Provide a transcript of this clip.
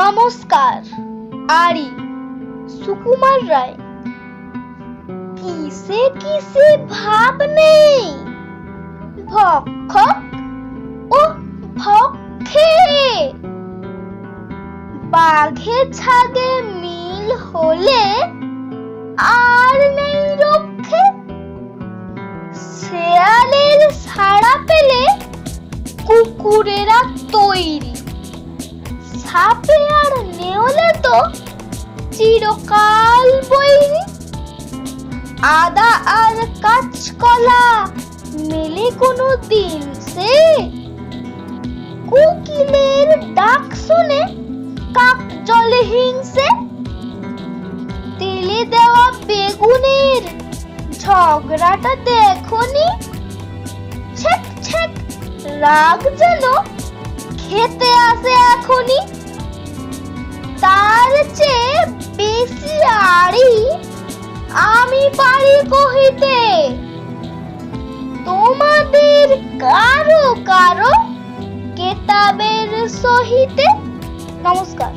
নমস্কার। আরি, সুকুমার রায়, কিসে কিসে ভাব নেই ভক্ষক ও ভক্ষে। বাঘে ছাগে মিল হলে আর নেই রক্ষে। শেয়ালের সাড়া পেলে কুকুরেরা তৈরি। সাপে আর নেওলে তো চিরকাল বৈরি আদা আর কাঁচকলা মেলে কোনো দিন সে। কোকিলের ডাক শুনে কাক জলে হিংসে। তেলে দেওয়া বেগুনের ঝগড়াটা দেখনি। ছেক ছেক রাগ যেন খেতে আসে এখনই। আড়ি আমি পারি কহিতে। তোমাদের কারও কারও কেতাবের সহিতে নমস্কার।